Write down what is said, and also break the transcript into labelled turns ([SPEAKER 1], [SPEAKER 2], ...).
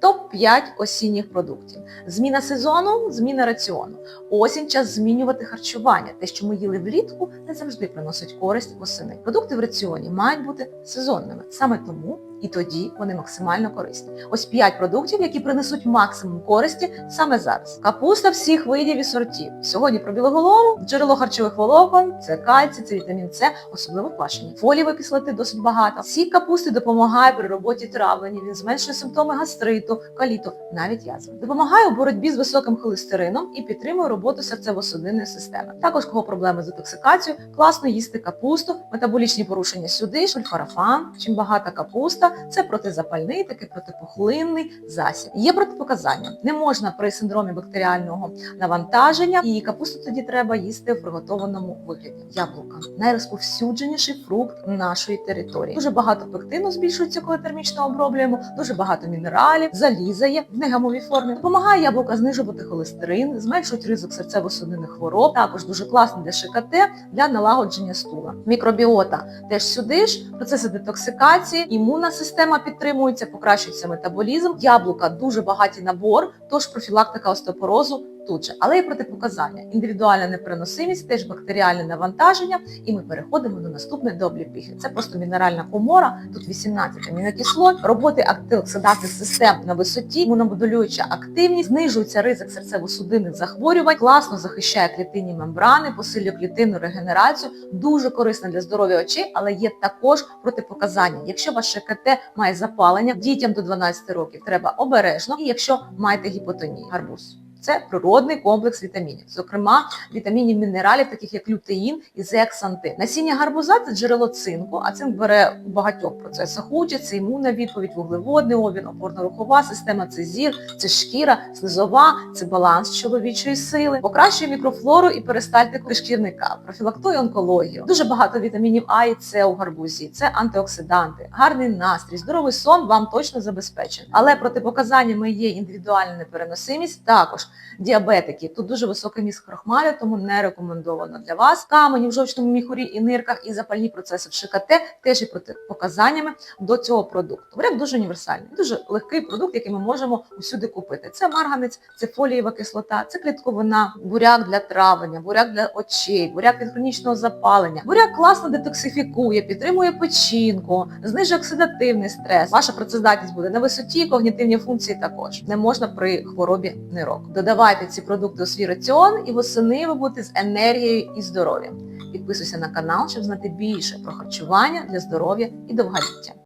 [SPEAKER 1] Топ-5 осінніх продуктів. Зміна сезону, зміна раціону. Осінь час змінювати харчування. Те, що ми їли влітку, не завжди приносить користь восени. Продукти в раціоні мають бути сезонними. Саме тому і тоді вони максимально корисні. Ось 5 продуктів, які принесуть максимум користі саме зараз. Капуста всіх видів і сортів. Сьогодні про білоголову, джерело харчових волокон, це кальцій, це вітамін С, особливо квашені. Фолієвої кислоти досить багато. Сік капусти допомагає при роботі травлення. Він зменшує симптоми гастриту, каліту, навіть язви. Допомагає у боротьбі з високим холестерином і підтримує роботу серцево-судинної системи. Також кого проблеми з детоксикацією, класно їсти капусту, метаболічні порушення сюди, шульфарафан. Чим багата капуста, це протизапальний, такий протипухлинний засіб. Є протипоказання. Не можна при синдромі бактеріального навантаження, і капусту тоді треба їсти в приготованому вигляді. Яблука найрозповсюдженіший фрукт нашої території. Дуже багато пектину збільшується, коли термічно оброблюємо, дуже багато мінералів, заліза є в негамовій формі. Допомагає яблука знижувати холестерин, зменшують ризик серцево-судинних хвороб. Також дуже класно для ШКТ, для налагодження стула. Мікробіота теж сюди ж процеси детоксикації, імунна система підтримується, покращується метаболізм. Яблука дуже багатий набор, тож профілактика остеопорозу тут але і протипоказання. Індивідуальна непереносимість, теж бактеріальне навантаження, і ми переходимо до наступної до обліпіхи. Це просто мінеральна комора, тут 18 амінокислот, роботи антиоксидантних систем на висоті, імуномодулююча активність, знижується ризик серцево-судинних захворювань, класно захищає клітинні мембрани, посилює клітинну регенерацію, дуже корисна для здоров'я очей, але є також протипоказання. Якщо ваше КТ має запалення, дітям до 12 років треба обережно, і якщо маєте гіпотонію, гарбуз. Це природний комплекс вітамінів, зокрема вітамінів мінералів, таких як лютеїн і зеаксантин. Насіння гарбуза це джерело цинку, а цинк бере у багатьох процесах участь. Це імунна відповідь, вуглеводний обмін, опорно-рухова система, це зір, це шкіра, слизова, це баланс чоловічої сили, покращує мікрофлору і перистальтику кишківника, профілактує онкологію. Дуже багато вітамінів А і С у гарбузі. Це антиоксиданти, гарний настрій, здоровий сон вам точно забезпечений. Але протипоказаннями є індивідуальна непереносимість, також діабетики. Тут дуже високий міст крохмалю, тому не рекомендовано для вас. Камені в жовчному міхурі і нирках і запальні процеси в ШКТ теж є протипоказаннями до цього продукту. Варіант дуже універсальний, дуже легкий продукт, який ми можемо усюди купити. Це марганець, це фолієва кислота, це клітковина, буряк для травлення, буряк для очей, буряк від хронічного запалення. Буряк класно детоксифікує, підтримує печінку, знижує оксидативний стрес. Ваша працездатність буде на висоті, когнітивні функції також. Не можна при хворобі нирок. Додавайте ці продукти у свій раціон і восени ви будете з енергією і здоров'ям. Підписуйся на канал, щоб знати більше про харчування для здоров'я і довголіття.